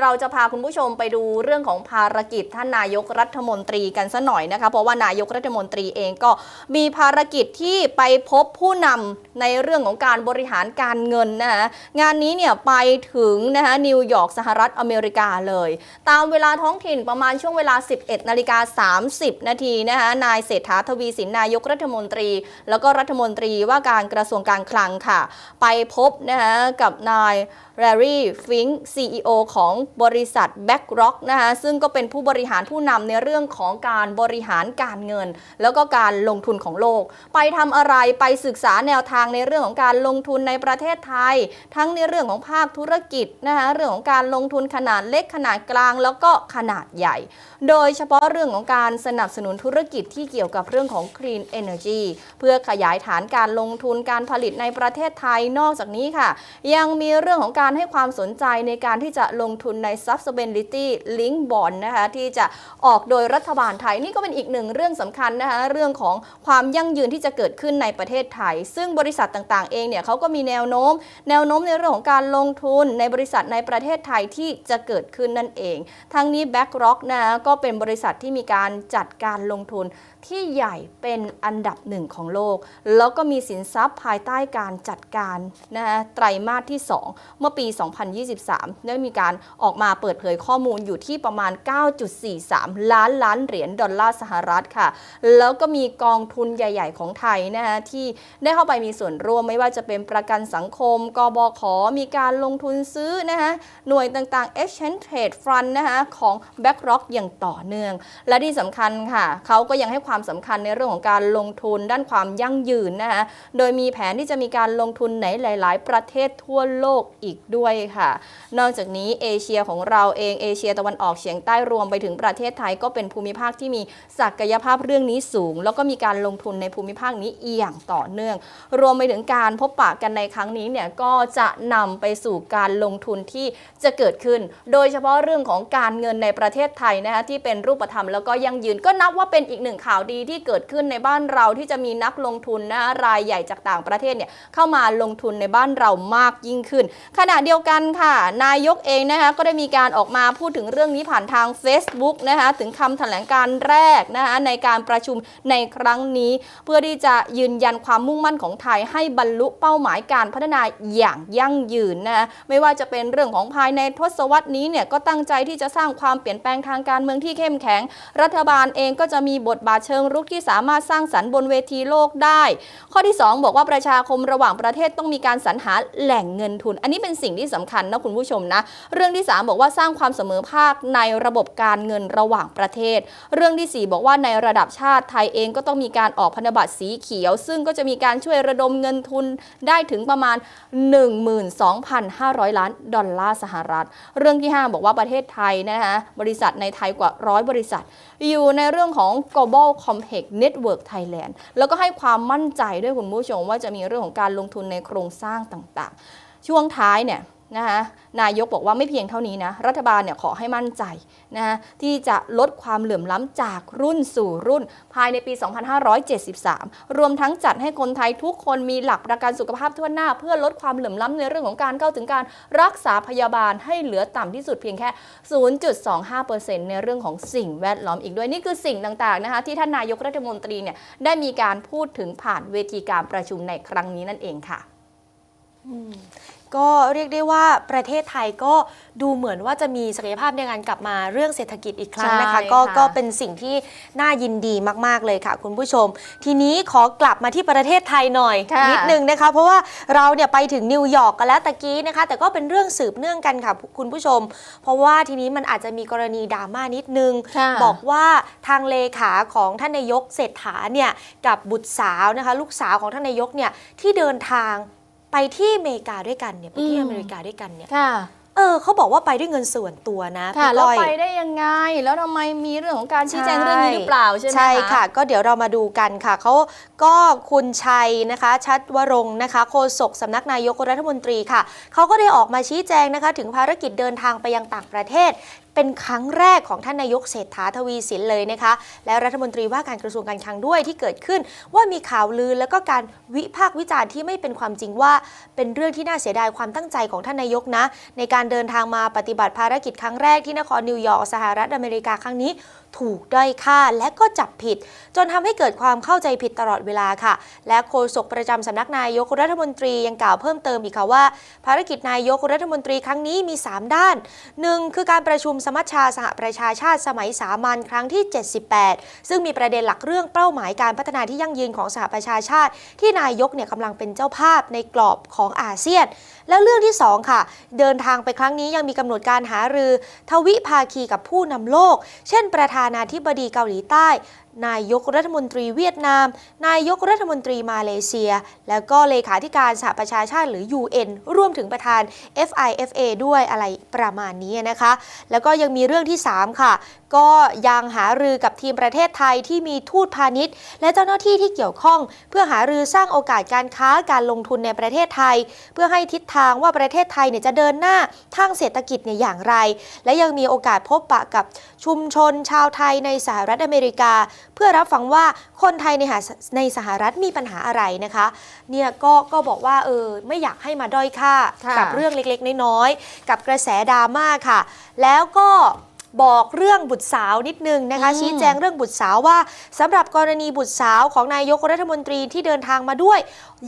เราจะพาคุณผู้ชมไปดูเรื่องของภารกิจท่านนายกรัฐมนตรีกันซะหน่อยนะคะ เพราะว่านายกรัฐมนตรีเองก็มีภารกิจที่ไปพบผู้นำในเรื่องของการบริหารการเงินนะคะงานนี้เนี่ยไปถึงนะคะนิวยอร์กสหรัฐอเมริกาเลย ตามเวลาท้องถิ่นประมาณช่วงเวลา 11นาฬิกา30 นาทีนะคะนายเศรษฐาทวีสินนายกรัฐมนตรี แล้วก็รัฐมนตรีว่าการกระทรวงการคลังค่ะ ไปพบนะคะกับนายแรรี่ฟิง CEO ของบริษัท BlackRock นะคะซึ่งก็เป็นผู้บริหารผู้นำในเรื่องของการบริหารการเงิน แล้วก็การลงทุนของโลก ไปทำอะไรไปศึกษาแนวทางในเรื่องของการลงทุนในประเทศไทย ทั้งในเรื่องของภาคธุรกิจนะคะเรื่องของการลงทุนขนาดเล็กขนาดกลาง แล้วก็ขนาดใหญ่ โดยเฉพาะเรื่องของการสนับสนุนธุรกิจที่เกี่ยวกับเรื่องของ Clean Energy เพื่อขยายฐานการลงทุนการผลิตในประเทศไทยนอกจากนี้ค่ะ ยังมีเรื่องของการให้ความสนใจในการที่จะลงทุนใน Sustainability Link Bond นะคะที่จะออกโดยรัฐบาลไทยนี่ก็เป็นอีกหนึ่งเรื่องสำคัญนะคะเรื่องของความยั่งยืนที่จะเกิดขึ้นในประเทศไทย ซึ่งบริษัทต่างๆ เองเนี่ยเขาก็มีแนวโน้ม แนวโน้มในเรื่องของการลงทุนในบริษัทในประเทศไทยที่จะเกิดขึ้นนั่นเอง ทั้งนี้ BlackRock นะคะก็เป็นบริษัทที่มีการจัดการลงทุนที่ใหญ่เป็นอันดับหนึ่งของโลก แล้วก็มีสินทรัพย์ภายใต้การจัดการนะคะไตรมาสที่ 2 เมื่อปี 2023 ได้มีการออกมาเปิดเผยข้อมูลอยู่ที่ประมาณ 9.43 ล้านล้านเหรียญดอลลาร์สหรัฐค่ะ แล้วก็มีกองทุนใหญ่ ๆ ของไทยนะคะที่ได้เข้าไปมีส่วนร่วมไม่ว่าจะเป็นประกันสังคม กบข มีการลงทุนซื้อนะคะหน่วยต่างๆ Exchange Trade Fund นะคะของ BlackRock อย่างต่อเนื่อง และที่สำคัญค่ะ เขาก็ยังให้ความสำคัญในเรื่องของการลงทุนด้านความยั่งยืนนะคะโดยมีแผนที่จะมีการลงทุนในหลาย ๆ ประเทศทั่วโลกอีกด้วยค่ะ นอกจากนี้เอเชียของเราเองเอเชียตะวันออกเฉียงใต้รวมไปถึงประเทศไทยก็เป็นภูมิภาคที่มีศักยภาพเรื่องนี้สูง แล้วก็มีการลงทุนในภูมิภาคนี้อย่างต่อเนื่อง รวมไปถึงการพบปะกันในครั้งนี้เนี่ยก็จะนำไปสู่การลงทุนที่จะเกิดขึ้น โดยเฉพาะเรื่องของการเงินในประเทศไทยนะคะที่เป็นรูปธรรมแล้วก็ยั่งยืนก็นับว่าเป็นอีกหนึ่งข่าวดีที่เกิดขึ้นในบ้านเราที่จะมีนักลงทุนนะคะรายใหญ่จากต่างประเทศเนี่ยเข้ามาลงทุนในบ้านเรามากยิ่งขึ้น ขณะเดียวกันค่ะ นายกเองนะคะก็ได้มีการออกมาพูดถึงเรื่องนี้ผ่านทาง Facebook นะคะถึงคำแถลงการแรกนะคะในการประชุมในครั้งนี้ เพื่อที่จะยืนยันความมุ่งมั่นของไทย ให้บรรลุเป้าหมายการพัฒนาอย่างยั่งยืนนะคะไม่ว่าจะเป็นเรื่องของภายในทศวรรษนี้เนี่ยก็ตั้งใจที่จะสร้างความเปลี่ยนแปลงทางการเมืองที่เข้มแข็ง รัฐบาลเองก็จะมีบทบาทเชิงรุกที่สามารถสร้างสรรค์บนเวทีโลกได้ ข้อที่ 2 บอกว่าประชาคมระหว่างประเทศต้องมีการสรรหาแหล่งเงินทุน อันนี้เป็นสิ่งที่สำคัญนะคุณผู้ชมนะเรื่องที่3 บอกว่าสร้างความเสมอภาคในระบบการเงินระหว่างประเทศ เรื่องที่ 4 บอกว่าในระดับชาติไทยเองก็ต้องมีการออกพันธบัตรสีเขียว ซึ่งก็จะมีการช่วยระดมเงินทุนได้ถึงประมาณ 12,500 ล้านดอลลาร์สหรัฐ เรื่องที่ 5 บอกว่าประเทศไทยนะคะบริษัทในไทยกว่าร้อยบริษัท อยู่ในเรื่องของ global compact network Thailand แล้วก็ให้ความมั่นใจด้วยคุณผู้ชมว่าจะมีเรื่องของการลงทุนในโครงสร้างต่างๆ ช่วงท้ายเนี่ย นะคะนายกบอกว่าไม่เพียงเท่านี้นะรัฐบาลเนี่ยขอให้มั่นใจนะคะที่จะลดความเหลื่อมล้ำจากรุ่นสู่รุ่น ภายในปี 2573 รวมทั้งจัดให้คนไทยทุกคนมีหลักประกันสุขภาพทั่วหน้า เพื่อลดความเหลื่อมล้ำในเรื่องของการเข้าถึงการรักษาพยาบาลให้เหลือต่ำที่สุดเพียงแค่ 0.25%ในเรื่องของสิ่งแวดล้อมอีกด้วยนี่คือสิ่งต่างๆนะคะที่ท่านนายกรัฐมนตรีเนี่ยได้มีการพูดถึงผ่านเวทีการประชุมในครั้งนี้นั่นเองค่ะ ก็เรียกได้ว่าประเทศไทยก็ดูเหมือนว่าจะมีศักยภาพในการกลับมาเรื่องเศรษฐกิจอีกครั้งนะคะใช่ก็ค่ะก็เป็นสิ่งที่น่ายินดีมาก ๆ เลยค่ะคุณผู้ชม ทีนี้ขอกลับมาที่ประเทศไทยหน่อยค่ะนิดนึงนะคะ เพราะว่าเราเนี่ยไปถึงนิวยอร์กกันแล้วตะกี้นะคะ แต่ก็เป็นเรื่องสืบเนื่องกันค่ะคุณผู้ชม เพราะว่าทีนี้มันอาจจะมีกรณีดราม่านิดนึงค่ะบอกว่าทางเลขาของท่านนายกเศรษฐาเนี่ยกับบุตรสาวนะคะ ลูกสาวของท่านนายกเนี่ยที่เดินทาง ไปที่อเมริกาด้วยกันเนี่ยไปที่อืมอเมริกาด้วยกันเนี่ยค่ะเออเขาบอกว่าไปด้วยเงินส่วนตัวนะค่ะพี่แล้วก้อย ไปได้ยังไง แล้วทำไมมีเรื่องของการชี้แจงเรื่องนี้หรือเปล่าใช่ไหม ใช่ค่ะ ก็เดี๋ยวเรามาดูกันค่ะ เขาก็คุณชัยนะคะ ชัดวรงค์นะคะโฆษกสำนักนายกรัฐมนตรีค่ะ เขาก็ได้ออกมาชี้แจงนะคะ ถึงภารกิจเดินทางไปยังต่างประเทศ เป็นครั้งแรกของท่านนายกเศรษฐาทวีสินเลยนะคะ และรัฐมนตรีว่าการกระทรวงการคลังด้วยที่เกิดขึ้น ว่ามีข่าวลือแล้วก็การวิพากษ์วิจารณ์ที่ไม่เป็นความจริงว่า เป็นเรื่องที่น่าเสียดายความตั้งใจของท่านนายกนะ ในการเดินทางมาปฏิบัติภารกิจครั้งแรกที่นครนิวยอร์กสหรัฐอเมริกาครั้งนี้ ถูกด้อยค่าและก็จับผิด จนทำให้เกิดความเข้าใจผิดตลอดเวลาค่ะ และโฆษกประจำสำนักนายกรัฐมนตรียังกล่าวเพิ่มเติมอีกค่ะว่า ภารกิจนายกรัฐมนตรีครั้งนี้มี 3 ด้าน 1. คือการประชุมสมัชชาสหประชาชาติสมัยสามัญครั้งที่ 78 ซึ่งมีประเด็นหลักเรื่องเป้าหมายการพัฒนาที่ยั่งยืนของสหประชาชาติ ที่นายกเนี่ยกำลังเป็นเจ้าภาพในกรอบของอาเซียนแล้วเรื่องที่ 2 ค่ะ เดินทางไปครั้งนี้ยังมีกำหนดการหารือ ทวิภาคีกับผู้นำโลก เช่น ประธานาธิบดีเกาหลีใต้ นายกรัฐมนตรีเวียดนาม นายกรัฐมนตรีมาเลเซีย แล้วก็เลขาธิการสหประชาชาติหรือ UN ร่วมถึงประธาน FIFA ด้วยอะไรประมาณนี้นะคะ แล้วก็ยังมีเรื่องที่ 3 ค่ะ ก็ยังหารือกับทีมประเทศไทยที่มีทูตพาณิชย์ และเจ้าหน้าที่ที่เกี่ยวข้อง เพื่อหารือสร้างโอกาสการค้าการลงทุนในประเทศไทย เพื่อให้ทิศทางว่าประเทศไทยเนี่ยจะเดินหน้าทางเศรษฐกิจเนี่ยอย่างไร และยังมีโอกาสพบปะกับชุมชนชาวไทยในสหรัฐอเมริกา เพื่อรับฟังว่าคนไทยในหาในสหรัฐมีปัญหาอะไรนะคะเนี่ยก็ก็บอกว่าเออไม่อยากให้มาด้อยค่าค่ะกับเรื่องเล็กๆ น้อยๆกับกระแสดราม่าค่ะ แล้วก็บอกเรื่องบุตรสาวนิดนึงนะคะอืมชี้แจงเรื่องบุตรสาวว่าสำหรับกรณีบุตรสาวของนายกรัฐมนตรีที่เดินทางมาด้วย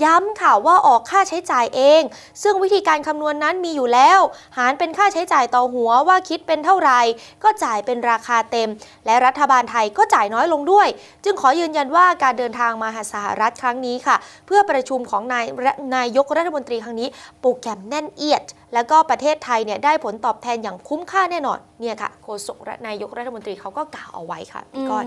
ย้ำค่ะว่าออกค่าใช้จ่ายเอง ซึ่งวิธีการคำนวณนั้นมีอยู่แล้ว หารเป็นค่าใช้จ่ายต่อหัวว่าคิดเป็นเท่าไหร่ก็จ่ายเป็นราคาเต็ม และรัฐบาลไทยก็จ่ายน้อยลงด้วย จึงขอยืนยันว่าการเดินทางมาหาสหรัฐครั้งนี้ค่ะ เพื่อประชุมของนายนายกรัฐมนตรีครั้งนี้โปรแกรมแน่นเอียด แล้วก็ประเทศไทยเนี่ยได้ผลตอบแทนอย่างคุ้มค่าแน่นอนเนี่ยค่ะโฆษกนายกรัฐมนตรีเขาก็กล่าวเอาไว้ค่ะพี่ก้อยม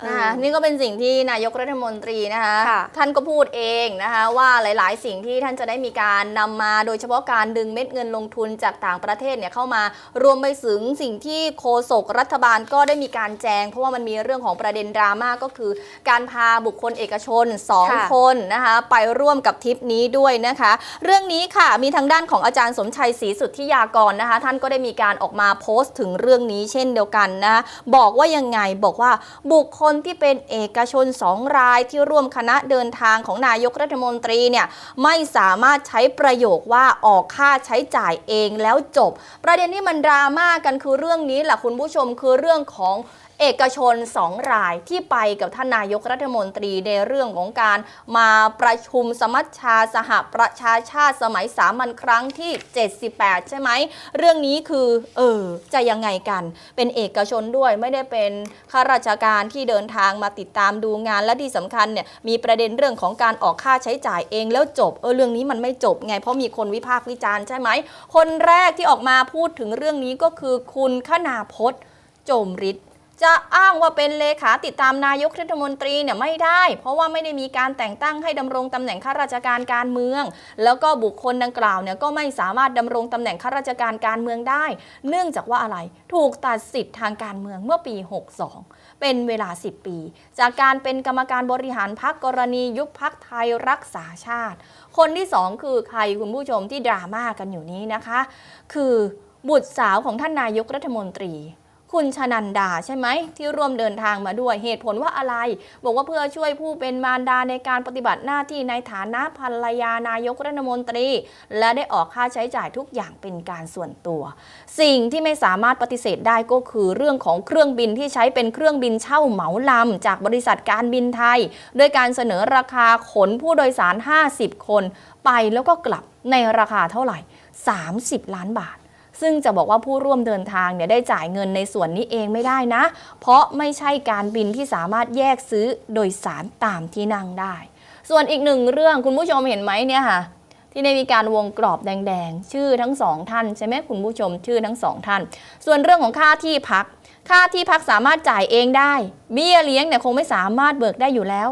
เออนะคะนี่ก็เป็นสิ่งที่นายกรัฐมนตรีนะคะค่ะท่านก็พูดเองนะคะว่าหลายๆ สิ่งที่ท่านจะได้มีการนำมาโดยเฉพาะการดึงเม็ดเงินลงทุนจากต่างประเทศเนี่ยเข้ามารวมไปถึงสิ่งที่โฆษกรัฐบาลก็ได้มีการแจง เพราะว่ามันมีเรื่องของประเด็นดราม่าก็คือ การพาบุคคลเอกชน 2 คนนะคะไปร่วมกับทริปนี้ด้วยนะคะ เรื่องนี้ค่ะมีทางด้านของอาจารย์สมชัยศรีสุทธิยากรนะคะ ท่านก็ได้มีการออกมาโพสต์ถึงเรื่องนี้เช่นเดียวกันนะบอกว่ายังไงบอกว่าบุคคลที่เป็นเอกชนสองรายที่ร่วมคณะเดินทางของนายกรัฐมนตรีเนี่ยไม่สามารถใช้ประโยคว่าออกค่าใช้จ่ายเองแล้วจบ ประเด็นที่มันดราม่ากันคือเรื่องนี้แหละคุณผู้ชมคือเรื่องของ เอกชนสองรายที่ไปกับท่านนายกรัฐมนตรีในเรื่องของการมาประชุมสมัชชาสหประชาชาติสมัยสามัญครั้งที่ 78 ใช่ไหม เรื่องนี้คือเออจะยังไงกัน เป็นเอกชนด้วยไม่ได้เป็นข้าราชการที่เดินทางมาติดตามดูงานและที่สำคัญเนี่ยมีประเด็นเรื่องของการออกค่าใช้จ่ายเองแล้วจบเออเรื่องนี้มันไม่จบไงเพราะมีคนวิพากษ์วิจารณ์ใช่ไหม คนแรกที่ออกมาพูดถึงเรื่องนี้ก็คือคุณขนาพจน์ โจมฤทธิ์ จะอ้างว่าเป็นเลขาติดตามนายกรัฐมนตรีเนี่ยไม่ได้ เพราะว่าไม่ได้มีการแต่งตั้งให้ดำรงตำแหน่งข้าราชการการเมือง แล้วก็บุคคลดังกล่าวเนี่ยก็ไม่สามารถดำรงตำแหน่งข้าราชการการเมืองได้ เนื่องจากว่าอะไรถูกตัดสิทธิ์ทางการเมืองเมื่อปี 62 เป็นเวลา 10 ปี จากการเป็นกรรมการบริหารพักกรณียุบพักไทยรักษาชาติ คนที่สองคือใครคุณผู้ชมที่ดราม่ากันอยู่นี้นะคะ คือบุตรสาวของท่านนายกรัฐมนตรี คุณชนันดาใช่ไหมที่ร่วมเดินทางมาด้วยเหตุผลว่าอะไร บอกว่าเพื่อช่วยผู้เป็นมารดาในการปฏิบัติหน้าที่ในฐานะภรรยานายกรัฐมนตรี และได้ออกค่าใช้จ่ายทุกอย่างเป็นการส่วนตัว สิ่งที่ไม่สามารถปฏิเสธได้ก็คือเรื่องของเครื่องบินที่ใช้เป็นเครื่องบินเช่าเหมาลำจากบริษัทการบินไทยโดยการเสนอราคาขนผู้โดยสาร 50 คน ไปแล้วก็กลับในราคาเท่าไหร่ 30 ล้านบาท ซึ่งจะบอกว่าผู้ร่วมเดินทางเนี่ยได้จ่ายเงินในส่วนนี้เองไม่ได้นะ เพราะไม่ใช่การบินที่สามารถแยกซื้อโดยสารตามที่นั่งได้ ส่วนอีกหนึ่งเรื่องคุณผู้ชมเห็นไหมเนี่ยค่ะที่ได้มีการวงกรอบแดงๆ ชื่อทั้งสองท่านใช่ไหมคุณผู้ชมชื่อทั้งสองท่าน ส่วนเรื่องของค่าที่พัก ค่าที่พักสามารถจ่ายเองได้ เบี้ยเลี้ยงเนี่ยคงไม่สามารถเบิกได้อยู่แล้ว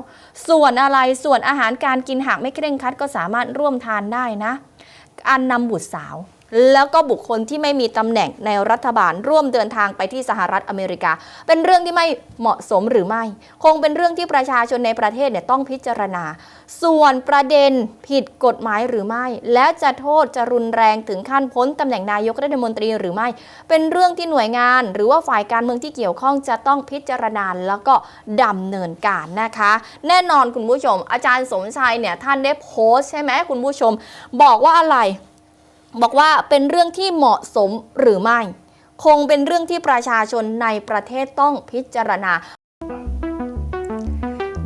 ส่วนอะไรส่วนอาหารการกินหากไม่เคร่งครัดก็สามารถร่วมทานได้นะการนำบุตรสาว แล้วก็บุคคลที่ไม่มีตำแหน่งในรัฐบาลร่วมเดินทางไปที่สหรัฐอเมริกา เป็นเรื่องที่ไม่เหมาะสมหรือไม่ คงเป็นเรื่องที่ประชาชนในประเทศเนี่ยต้องพิจารณา ส่วนประเด็นผิดกฎหมายหรือไม่ และจะโทษจะรุนแรงถึงขั้นพ้นตำแหน่งนายกรัฐมนตรีหรือไม่ เป็นเรื่องที่หน่วยงาน หรือว่าฝ่ายการเมืองที่เกี่ยวข้องจะต้องพิจารณาแล้วก็ดำเนินการนะคะ แน่นอนคุณผู้ชม อาจารย์สมชัยเนี่ยท่านได้โพสต์ใช่ไหมคุณผู้ชม บอกว่าอะไร บอกว่าเป็นเรื่องที่เหมาะสมหรือไม่ คงเป็นเรื่องที่ประชาชนในประเทศต้องพิจารณา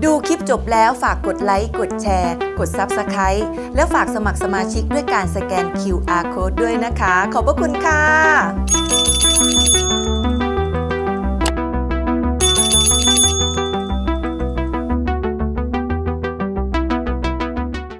ดูคลิปจบแล้วฝากกดไลค์ กดแชร์ กด Subscribe และฝากสมัครสมาชิกด้วยการสแกน QR Code ด้วยนะคะ ขอบพระคุณค่ะ